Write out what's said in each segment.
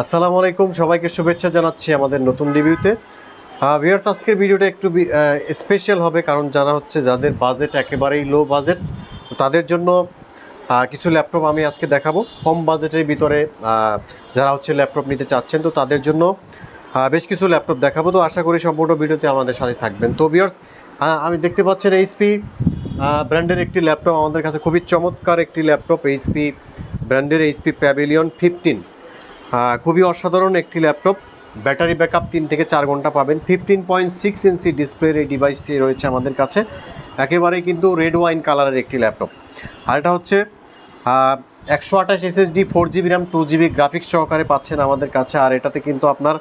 আসসালামু আলাইকুম, সবাইকে শুভেচ্ছা জানাচ্ছি আমাদের নতুন রিভিউতে। ভিউয়ার্স আজকের ভিডিওটা একটু স্পেশাল হবে, কারণ যারা হচ্ছে যাদের বাজেট একেবারেই লো বাজেট তাদের জন্য কিছু ল্যাপটপ আমি আজকে দেখাবো। কম বাজেটের ভিতরে যারা হচ্ছে ল্যাপটপ নিতে চাচ্ছেন, তো তাদের জন্য বেশ কিছু ল্যাপটপ দেখাবো। তো আশা করি সম্পূর্ণ ভিডিওতে আমাদের সাথে থাকবেন। তো ভিউয়ার্স আমি দেখতে পাচ্ছেন এইচপি ব্র্যান্ডের একটি ল্যাপটপ আমাদের কাছে খুবই চমৎকার একটি ল্যাপটপ এইচপি ব্র্যান্ডের এইচপি প্যাভিলিয়ন ফিফটিন খুবই অসাধারণ একটি ল্যাপটপ। ব্যাটারি ব্যাকআপ তিন থেকে চার ঘণ্টা পাবেন। ফিফটিন পয়েন্ট সিক্স ইঞ্চি ডিসপ্লের এই ডিভাইসটি রয়েছে আমাদের কাছে। একেবারেই কিন্তু রেড ওয়াইন কালারের একটি ল্যাপটপ। আর এটা হচ্ছে একশো আঠাশ SSD four GB RAM two GB graphics সহকারে পাচ্ছেন আমাদের কাছে। আর এটাতে কিন্তু আপনার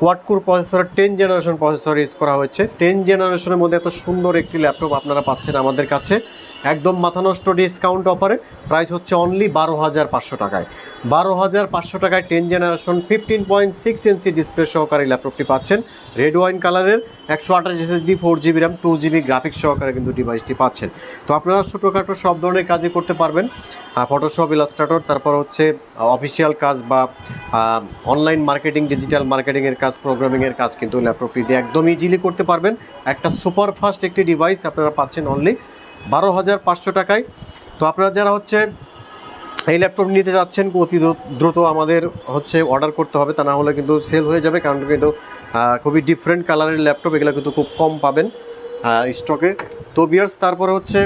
quadcore processor ten generation processor use করা হয়েছে। টেন জেনারেশনের মধ্যে এত সুন্দর একটি ল্যাপটপ আপনারা পাচ্ছেন আমাদের কাছে। একদম মাথা নষ্ট ডিসকাউন্ট অফারে প্রাইস হচ্ছে অনলি বারো হাজার পাঁচশো টাকায়। বারো হাজার পাঁচশো টাকায় ten generation fifteen point six inch display সহকারে ল্যাপটপটি পাচ্ছেন। রেড ওয়াইন কালারের একশো আঠাশ SSD four GB RAM two GB graphics সহকারে কিন্তু ডিভাইসটি পাচ্ছেন। তো আপনারা ছোটোখাটো সব ধরনের কাজই করতে পারবেন। ফটোশপ ইলাস্ট্রেটর তারপর হচ্ছে অফিসিয়াল কাজ বা অনলাইন মার্কেটিং ডিজিটাল মার্কেটিংয়ের কাজ প্রোগ্রামিংয়ের কাজ কিন্তু ল্যাপটপটি দিয়ে একদম ইজিলি করতে পারবেন। একটা সুপার ফাস্ট একটি ডিভাইস আপনারা পাচ্ছেন অনলি বারো হাজার পাঁচশো টাকায়। তো আপনারা যারা হচ্ছে এই ল্যাপটপ নিতে যাচ্ছেন, অতি দ্রু- দ্রুত আমাদের হচ্ছে অর্ডার করতে হবে, তা না হলে কিন্তু সেল হয়ে যাবে, কারণ কিন্তু খুবই ডিফারেন্ট কালারের ল্যাপটপ, এগুলো কিন্তু খুব কম পাবেন স্টকে তো বিয়ার্স তারপরে হচ্ছে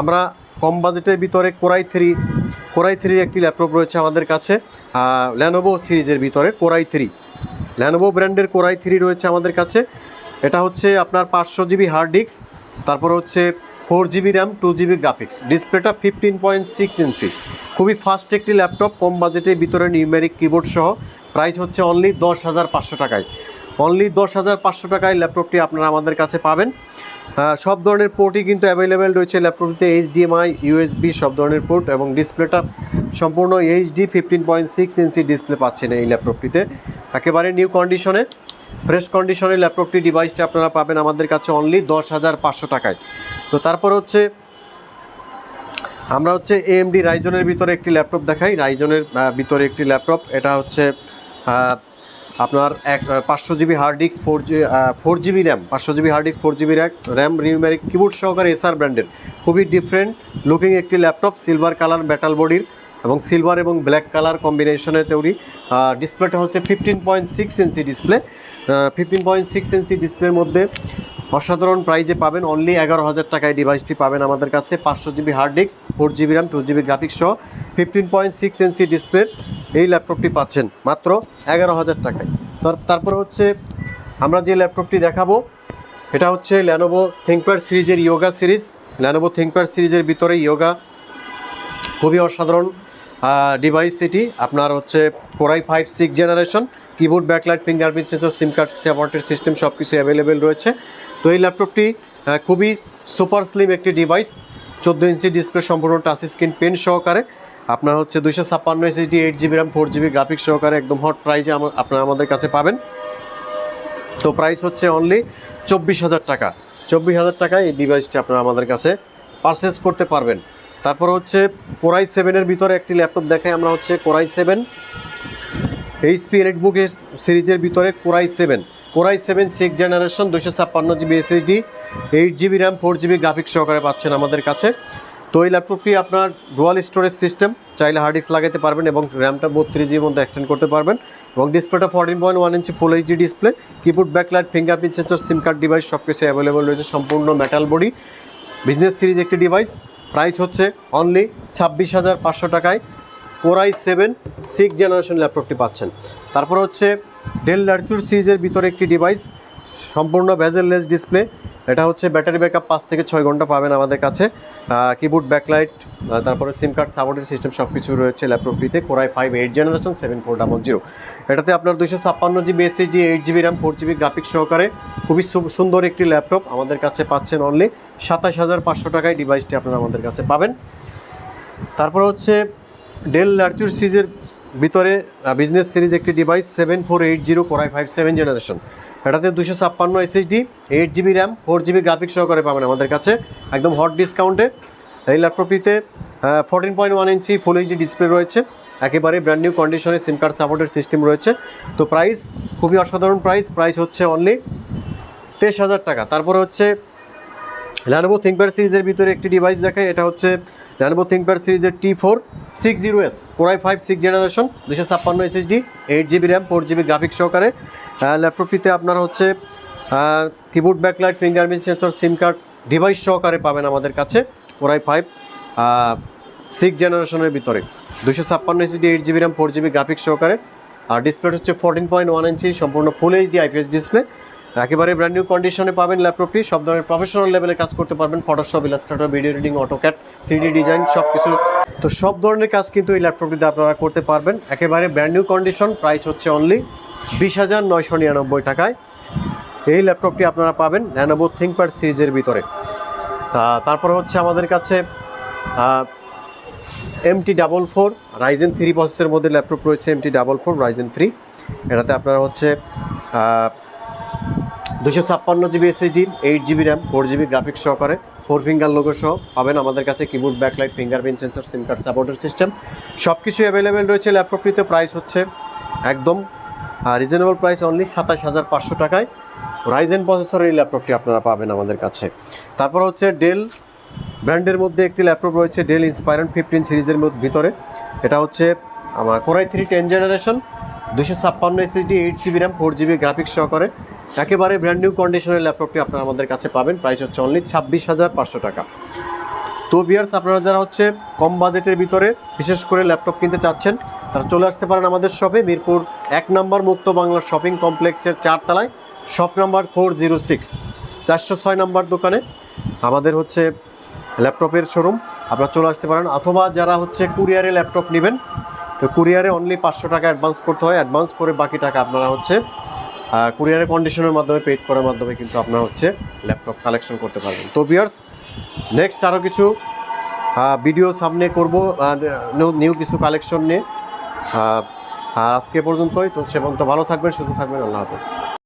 আমরা কম বাজেটের ভিতরে কোরাই থ্রি কোরাই থ্রির একটি ল্যাপটপ রয়েছে আমাদের কাছে ল্যানোভো সিরিজের ভিতরে কোরাই থ্রি ল্যানোভো ব্র্যান্ডের কোরাই থ্রি রয়েছে আমাদের কাছে, এটা হচ্ছে আপনার পাঁচশো জিবি হার্ড ডিস্ক তারপর হচ্ছে four GB RAM, two GB graphics. ডিসপ্লেটা ফিফটিন পয়েন্ট সিক্স ইঞ্চি। খুবই ফাস্ট একটি ল্যাপটপ, কম বাজেটের ভিতরে নিউমেরিক কিবোর্ড সহ। প্রাইস হচ্ছে অনলি দশ হাজার পাঁচশো টাকায়। অনলি দশ হাজার পাঁচশো টাকায় ল্যাপটপটি আপনারা আমাদের কাছে পাবেন। সব ধরনের পোর্টই কিন্তু অ্যাভেলেবেল রয়েছে ল্যাপটপটিতে, এইচডিএমআই, ইউএসবি, সব ধরনের পোর্ট এবং ডিসপ্লেটা সম্পূর্ণ HD fifteen point six inch display পাচ্ছেন এই ল্যাপটপটিতে। একেবারে নিউ কন্ডিশনে, ফ্রেশ কন্ডিশনে ল্যাপটপটি ডিভাইসটা আপনারা পাবেন আমাদের কাছে অনলি দশ হাজার পাঁচশো টাকায়। তো তারপর হচ্ছে, আমরা হচ্ছে এএমডি রাইজনের ভিতরে একটি ল্যাপটপ দেখাই। রাইজনের ভিতরে একটি ল্যাপটপ। এটা হচ্ছে আপনার এক পাঁচশো GB hard disk, four G four GB RAM, পাঁচশো GB hard disk, four GB RAM numeric keyboard সহকারে এসআর ব্র্যান্ডের। খুবই ডিফারেন্ট লুকিং একটি ল্যাপটপ, সিলভার কালার মেটাল বডির এবং সিলভার এবং ব্ল্যাক কালার কম্বিনেশনের তৈরি। ডিসপ্লেটা হচ্ছে fifteen point six inch display. Fifteen point six inch ডিসপ্লের মধ্যে অসাধারণ প্রাইজে পাবেন অনলি এগারো হাজার টাকায় ডিভাইসটি পাবেন আমাদের কাছে। পাঁচশো GB hard disk four GB RAM two GB graphics সহ fifteen point six inch display এই ল্যাপটপটি পাচ্ছেন মাত্র এগারো হাজার টাকায়। তার- তারপরে হচ্ছে আমরা যে ল্যাপটপটি দেখাবো, এটা হচ্ছে ল্যানোভো থিঙ্কপ্যাড সিরিজের ইয়োগা সিরিজ ল্যানোভো থিঙ্কপ্যাড সিরিজের ভিতরে ইয়োগা খুবই অসাধারণ। ডিভাইস এটি আপনার হচ্ছে core i five six generation keyboard backlight fingerprint sensor SIM card সাপোর্টের সিস্টেম সব কিছু অ্যাভেলেবেল রয়েছে। তো এই ল্যাপটপটি খুবই সুপার স্লিম একটি ডিভাইস চোদ্দ ইঞ্চি ডিসপ্লে সম্পূর্ণ টাচ স্ক্রিন পেন সহকারে। আপনার হচ্ছে দুইশো ছাপ্পান্ন SSD eight GB RAM four GB graphics সহকারে একদম হট প্রাইজে আপনারা আমাদের কাছে পাবেন। তো প্রাইস হচ্ছে অনলি চব্বিশ হাজার টাকা। চব্বিশ হাজার টাকায় এই ডিভাইসটি আপনারা আমাদের কাছে পারচেস করতে পারবেন। তারপর হচ্ছে কোরাই সেভেনের ভিতরে একটি ল্যাপটপ দেখাই, আমরা হচ্ছে কোরাই সেভেন এইচপি এর সিরিজের ভিতরে core i seven core i seven six generation দুশো ছাপ্পান্ন GB SSD eight GB RAM four GB graphics সহকারে পাচ্ছেন আমাদের কাছে। তো এই ল্যাপটপটি আপনার ডুয়াল স্টোরেজ সিস্টেম চাইলে হার্ড ডিস্ক লাগাতে পারবেন এবং র্যামটা বত্রিশ জিবির মধ্যে এক্সটেন্ড করতে পারবেন এবং ডিসপ্লেটা fourteen point one inch full HD display keyboard backlight fingerprint sensor SIM card device সব কিছু অ্যাভেলেবল রয়েছে, সম্পূর্ণ মেটাল বডি বিজনেস সিরিজ একটি ডিভাইস প্রাইস হচ্ছে অনলি ছাব্বিশ হাজার পাঁচশো টাকায় কোরাই সেভেন সিক্স জেনারেশন ল্যাপটপটি পাচ্ছেন। তারপর হচ্ছে ডেল লার্চুর সিরিজের ভিতরে একটি ডিভাইস সম্পূর্ণ ভ্যাজেললেস ডিসপ্লে এটা হচ্ছে ব্যাটারি ব্যাকআপ পাঁচ থেকে ছয় ঘণ্টা পাবেন আমাদের কাছে। কিবোর্ড ব্যাকলাইট তারপরে সিম কার্ড সাপোর্টের সিস্টেম সব কিছু রয়েছে ল্যাপটপটিতে core i five eight generation seven four double zero এটাতে আপনার দুশো ছাপ্পান্ন GB SSD eight GB RAM four GB graphics সহকারে খুবই সুন্দর একটি ল্যাপটপ আমাদের কাছে পাচ্ছেন অনলি সাতাশ হাজার পাঁচশো টাকায় ডিভাইসটি আপনারা আমাদের কাছে পাবেন। তারপর হচ্ছে ডেল লার্চুর সিরিজের ভিতরে বিজনেস সিরিজ একটি device seven four eight zero core i five seven generation এটাতে দুশো ছাপ্পান্ন SSD eight GB RAM four GB graphics সহকারে পাবেন আমাদের কাছে, একদম হট ডিসকাউন্টে এই ল্যাপটপটিতে fourteen point one inch full HD display রয়েছে, একেবারে ব্র্যান্ড নিউ কন্ডিশনে সিম কার্ড সাপোর্টের সিস্টেম রয়েছে। তো প্রাইস খুবই অসাধারণ প্রাইস প্রাইস হচ্ছে অনলি তেইশ হাজার টাকা। তারপরে হচ্ছে ল্যানোভো থিঙ্কপ্যাড সিরিজের ভিতরে একটি ডিভাইস দেখায়, এটা হচ্ছে ল্যানোভো থিঙ্কপ্যাড সিরিজের T four six zero S core i five six generation দুশো ছাপ্পান্ন SSD eight GB RAM four GB graphics সহকারে। ল্যাপটপটিতে আপনার হচ্ছে keyboard backlight fingerprint sensor SIM card device সহকারে পাবেন আমাদের কাছে কোরাই ফাইভ সিক্স জেনারেশনের ভিতরে। দুশো ছাপ্পান্ন SSD eight GB RAM four GB graphics সহকারে। আর ডিসপ্লে হচ্ছে ফোরটিন পয়েন্ট ওয়ান ইঞ্চি সম্পূর্ণ ফুল এইচডি আইপিএস ডিসপ্লে একেবারে ব্র্যান্ড নিউ কন্ডিশনে পাবেন ল্যাপটপটি সব ধরনের প্রফেশনাল লেভেলে কাজ করতে পারবেন। Photoshop Illustrator video editing AutoCAD three design সব কিছু তো সব ধরনের কাজ কিন্তু এই ল্যাপটপটিতে আপনারা করতে পারবেন। একেবারে ব্র্যান্ড নিউ কন্ডিশন প্রাইস হচ্ছে অনলি বিশ হাজার নয়শো নিরানব্বই টাকায়। এই ল্যাপটপটি আপনারা পাবেন ল্যানোভো থিঙ্কপ্যাড সিরিজের ভিতরে। তারপর হচ্ছে আমাদের কাছে MT double four Ryzen three প্রসেসের মধ্যে ল্যাপটপ রয়েছে MT double four Ryzen three এটাতে আপনারা হচ্ছে দুশো ছাপ্পান্ন GB SSD eight GB RAM four GB graphics সহকারে ফোর ফিঙ্গার লোগো সহ পাবেন আমাদের কাছে keyboard backlight fingerprint sensor SIM card সাপোর্টের সিস্টেম সব কিছু অ্যাভেলেবেল রয়েছে ল্যাপটপটিতে প্রাইস হচ্ছে একদম রিজনেবল প্রাইস অনলি সাতাশ হাজার পাঁচশো টাকায়। রাইজেন প্রসেসরের এই ল্যাপটপটি আপনারা পাবেন আমাদের কাছে। তারপর হচ্ছে ডেল ব্র্যান্ডের মধ্যে একটি ল্যাপটপ রয়েছে ডেল ইন্সপায়রন ফিফটিন সিরিজের মধ্যে ভিতরে। এটা হচ্ছে আমার কোরাই থ্রি টেন জেনারেশন দুশো ছাপ্পান্ন SSD eight GB RAM four GB graphics সহকারে। একেবারে ব্র্যান্ড নিউ কন্ডিশনের ল্যাপটপটি আপনারা আমাদের কাছে পাবেন। প্রাইস হচ্ছে অনলি ছাব্বিশ হাজার পাঁচশো টাকা। তো বিয়ার্স আপনারা যারা হচ্ছে কম বাজেটের ভিতরে বিশেষ করে ল্যাপটপ কিনতে চাচ্ছেন, তারা চলে আসতে পারেন আমাদের শপে মিরপুর এক নম্বর মুক্ত বাংলা শপিং কমপ্লেক্সের চারতলায় shop number four zero six চারশো ছয় নম্বর দোকানে। আমাদের হচ্ছে ল্যাপটপের শোরুম আপনারা চলে আসতে পারেন। অথবা যারা হচ্ছে কুরিয়ারে ল্যাপটপ নেবেন, তো কুরিয়ারে অনলি পাঁচশো টাকা অ্যাডভান্স করতে হয়। অ্যাডভান্স করে বাকি টাকা আপনারা হচ্ছে কুরিয়ারে কন্ডিশনের মাধ্যমে পেড করার মাধ্যমে কিন্তু আপনার হচ্ছে ল্যাপটপ কালেকশন করতে পারবেন। তো বিয়ার্স নেক্সট আরও কিছু ভিডিও সামনে করব নিউ কিছু কালেকশন নিয়ে। আজকে পর্যন্তই, তো সে পর্যন্ত ভালো থাকবেন, সুস্থ থাকবেন, আল্লাহ হাফেজ।